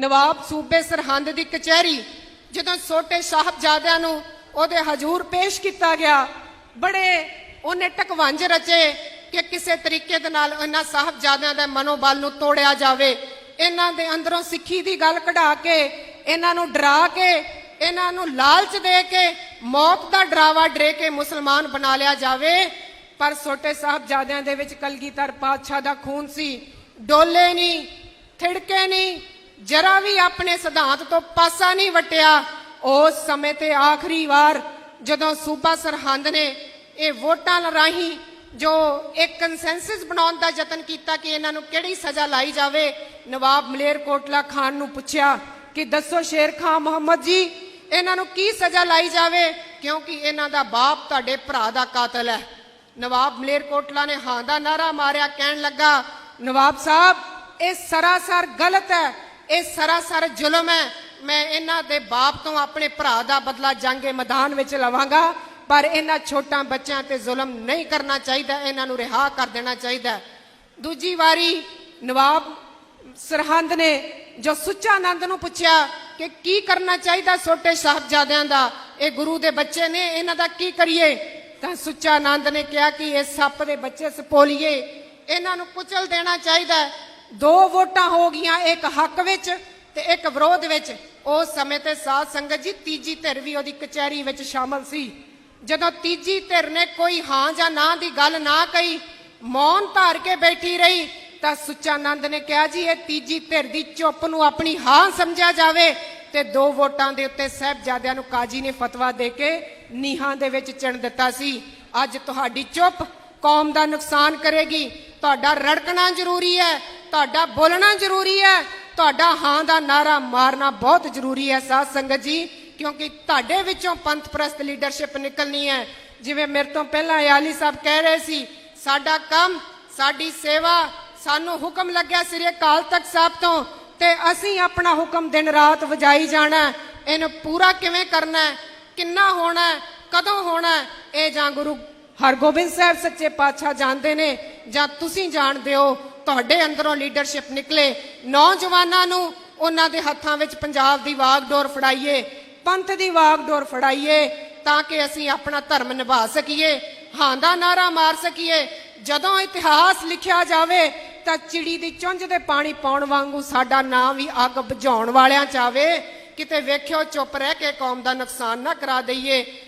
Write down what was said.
ਨਵਾਬ ਸੂਬੇ ਸਰਹੰਦ ਦੀ ਕਚਹਿਰੀ, ਜਦੋਂ ਛੋਟੇ ਸਾਹਿਬਜ਼ਾਦਿਆਂ ਨੂੰ ਉਹਦੇ ਹਜ਼ੂਰ ਪੇਸ਼ ਕੀਤਾ ਗਿਆ, ਬੜੇ ਉਹਨੇ ਟਕਵੰਜ ਰਚੇ ਕਿ ਕਿਸੇ ਤਰੀਕੇ ਦੇ ਨਾਲ ਇਹਨਾਂ ਸਾਹਿਬਜ਼ਾਦਿਆਂ ਦੇ ਮਨੋਬਲ ਨੂੰ ਤੋੜਿਆ ਜਾਵੇ। ਇਹਨਾਂ ਦੇ ਅੰਦਰੋਂ ਸਿੱਖੀ ਦੀ ਗੱਲ ਕਢਾ ਕੇ, ਇਹਨਾਂ ਨੂੰ ਡਰਾ ਕੇ, ਇਹਨਾਂ ਨੂੰ ਲਾਲਚ ਦੇ ਕੇ, ਮੌਤ ਦਾ ਡਰਾਵਾ ਡਰੇ ਕੇ ਮੁਸਲਮਾਨ ਬਣਾ ਲਿਆ ਜਾਵੇ। ਪਰ ਛੋਟੇ ਸਾਹਿਬਜ਼ਾਦਿਆਂ ਦੇ ਵਿੱਚ ਕਲਗੀਧਰ ਪਾਤਸ਼ਾਹ ਦਾ ਖੂਨ ਸੀ। ਡੋਲੇ ਨਹੀਂ, ਥਿੜਕੇ ਨਹੀਂ ਜਰਾ ਵੀ ਆਪਣੇ ਸਿਧਾਂਤ ਤੋਂ ਪਾਸਾ ਨਹੀਂ ਵਟਿਆ ਉਸ ਸਮੇਂ ਤੇ ਆਖਰੀ ਵਾਰ ਜਦੋਂ ਸੂਬਾ ਸਰਹੰਦ ਨੇ ਇਹ ਵੋਟਾਂ ਰਾਹੀਂ ਜੋ ਇੱਕ ਕੰਸੈਂਸਸ ਬਣਾਉਣ ਦਾ ਯਤਨ ਕੀਤਾ ਕਿ ਇਹਨਾਂ ਨੂੰ ਕਿਹੜੀ ਸਜ਼ਾ ਲਾਈ ਜਾਵੇ, ਨਵਾਬ ਮਲੇਰਕੋਟਲਾ ਖਾਨ ਨੂੰ ਪੁੱਛਿਆ ਕਿ ਦੱਸੋ ਸ਼ੇਰ ਖਾਨ ਮੁਹੰਮਦ ਜੀ, ਇਹਨਾਂ ਨੂੰ ਕੀ ਸਜ਼ਾ ਲਾਈ ਜਾਵੇ? ਕਿਉਂਕਿ ਇਹਨਾਂ ਦਾ ਬਾਪ ਤੁਹਾਡੇ ਭਰਾ ਦਾ ਕਾਤਲ ਹੈ। ਨਵਾਬ ਮਲੇਰਕੋਟਲਾ ਨੇ ਹਾਂ ਦਾ ਨਾਰਾ ਮਾਰਿਆ, ਕਹਿਣ ਲੱਗਾ, ਨਵਾਬ ਸਾਹਿਬ, ਇਹ ਸਰਾਸਰ ਗਲਤ ਹੈ। ਇਹ ਸਰਾਸਰ ਜ਼ੁਲਮ ਹੈ। ਮੈਂ ਇਹਨਾਂ ਦੇ ਬਾਪ ਤੋਂ ਆਪਣੇ ਭਰਾ ਦਾ ਬਦਲਾ ਜੰਗੇ ਮੈਦਾਨ ਵਿੱਚ ਲਵਾਂਗਾ। ਪਰ ਇਹਨਾਂ ਛੋਟਾਂ ਬੱਚਿਆਂ ਤੇ ਜ਼ੁਲਮ ਨਹੀਂ ਕਰਨਾ ਚਾਹੀਦਾ। ਇਹਨਾਂ ਨੂੰ ਰਿਹਾ ਕਰ ਦੇਣਾ ਚਾਹੀਦਾ। ਦੂਜੀ ਵਾਰੀ ਨਵਾਬ ਸਰਹੰਦ ਨੇ ਜੋ ਸੁੱਚਾ ਆਨੰਦ ਨੂੰ ਪੁੱਛਿਆ ਕਿ ਕੀ ਕਰਨਾ ਚਾਹੀਦਾ ਛੋਟੇ ਸਾਹਿਬਜ਼ਾਦਿਆਂ ਦਾ, ਇਹ ਗੁਰੂ ਦੇ ਬੱਚੇ ਨੇ, ਇਹਨਾਂ ਦਾ ਕੀ ਕਰੀਏ? ਤਾਂ ਸੁੱਚਾ ਆਨੰਦ ਨੇ ਕਿਹਾ ਕਿ ਇਹ ਸੱਪ ਦੇ ਬੱਚੇ ਸਪੋਲੀਏ। ਇਹਨਾਂ ਨੂੰ ਕੁਚਲ ਦੇਣਾ ਚਾਹੀਦਾ। ਦੋ ਵੋਟਾਂ ਹੋ ਗਈਆਂ, ਇੱਕ ਹੱਕ ਵਿੱਚ ਤੇ ਇੱਕ ਵਿਰੋਧ ਵਿੱਚ। ਉਸ ਸਮੇਂ ਤੇ ਸਾਧ ਸੰਗਤ ਜੀ, ਤੀਜੀ ਧਿਰ ਵੀ ਉਹਦੀ ਕਚਹਿਰੀ ਵਿੱਚ ਸ਼ਾਮਲ ਸੀ। ਜਦੋਂ ਤੀਜੀ ਧਿਰ ਨੇ ਕੋਈ ਹਾਂ ਜਾਂ ਨਾ ਦੀ ਗੱਲ ਨਾ ਕਹੀ, ਮੌਨ ਧਾਰ ਕੇ ਬੈਠੀ ਰਹੀ, ਤਾਂ ਸੁੱਚਾ ਨੇ ਕਿਹਾ, ਜੀ, ਇਹ ਤੀਜੀ ਧਿਰ ਦੀ ਚੁੱਪ ਨੂੰ ਆਪਣੀ ਹਾਂ ਸਮਝਿਆ ਜਾਵੇ। ਤੇ ਦੋ ਵੋਟਾਂ ਦੇ ਉੱਤੇ ਸਾਹਿਬਜ਼ਾਦਿਆਂ ਨੂੰ ਕਾਜੀ ਨੇ ਫਤਵਾ ਦੇ ਕੇ ਨੀਹਾਂ ਦੇ ਵਿੱਚ ਚਿਣ ਦਿੱਤਾ ਸੀ। ਅੱਜ ਤੁਹਾਡੀ ਚੁੱਪ ਕੌਮ ਦਾ ਨੁਕਸਾਨ ਕਰੇਗੀ। ਤੁਹਾਡਾ ਰੜਕਣਾ ਜ਼ਰੂਰੀ ਹੈ। ਤੁਹਾਡਾ ਬੋਲਣਾ ਜ਼ਰੂਰੀ ਹੈ, ਤੁਹਾਡਾ ਹਾਂ ਦਾ ਨਾਰਾ ਮਾਰਨਾ ਬਹੁਤ ਜ਼ਰੂਰੀ ਹੈ ਸਾਧ ਸੰਗਤ ਜੀ, ਕਿਉਂਕਿ ਤੁਹਾਡੇ ਵਿੱਚੋਂ ਪੰਥ ਪ੍ਰਸਤ ਲੀਡਰਸ਼ਿਪ ਨਿਕਲਣੀ ਹੈ। ਜਿਵੇਂ ਮੇਰੇ ਤੋਂ ਪਹਿਲਾਂ ਯਾਲੀ ਸਾਹਿਬ ਕਹਿ ਰਹੇ ਸੀ, ਸਾਡਾ ਕੰਮ, ਸਾਡੀ ਸੇਵਾ, ਸਾਨੂੰ ਹੁਕਮ ਲੱਗਿਆ ਸ੍ਰੀ ਅਕਾਲ ਤਖਤ ਸਾਹਿਬ ਤੋਂ ਤੇ ਅਸੀਂ ਆਪਣਾ ਹੁਕਮ ਦਿਨ ਰਾਤ ਵਜਾਈ ਜਾਣਾ ਇਹਨੂੰ ਪੂਰਾ ਕਿਵੇਂ ਕਰਨਾ ਕਿੰਨਾ ਹੋਣਾ ਕਦੋਂ ਹੋਣਾ ਇਹ ਜਾਂ ਗੁਰੂ ਹਰਗੋਬਿੰਦ ਸਾਹਿਬ ਸੱਚੇ ਪਾਤਸ਼ਾਹ ਜਾਣਦੇ ਨੇ ਜਾਂ ਤੁਸੀਂ ਜਾਣਦੇ ਹੋ। ਤੁਹਾਡੇ ਅੰਦਰੋਂ ਲੀਡਰਸ਼ਿਪ ਨਿਕਲੇ, ਨੌਜਵਾਨਾਂ ਨੂੰ ਉਹਨਾਂ ਦੇ ਹੱਥਾਂ ਵਿੱਚ ਪੰਜਾਬ ਦੀ ਵਾਗਡੋਰ ਫੜਾਈਏ, ਪੰਥ ਦੀ ਵਾਗਡੋਰ ਫੜਾਈਏ, ਤਾਂ ਕਿ ਅਸੀਂ ਆਪਣਾ ਧਰਮ ਨਿਭਾ ਸਕੀਏ, ਹਾਂ ਦਾ ਨਾਰਾ ਮਾਰ ਸਕੀਏ। ਜਦੋਂ ਇਤਿਹਾਸ ਲਿਖਿਆ ਜਾਵੇ, ਤਾਂ ਚਿੜੀ ਦੀ ਚੁੰਝ ਦੇ ਪਾਣੀ ਪਾਉਣ ਵਾਂਗੂ ਸਾਡਾ ਨਾਂ ਵੀ ਅੱਗ ਬੁਝਾਉਣ ਵਾਲਿਆਂ ਚ ਆਵੇ। ਕਿਤੇ ਵੇਖਿਓ, ਚੁੱਪ ਰਹਿ ਕੇ ਕੌਮ ਦਾ ਨੁਕਸਾਨ ਨਾ ਕਰਾ ਦਈਏ।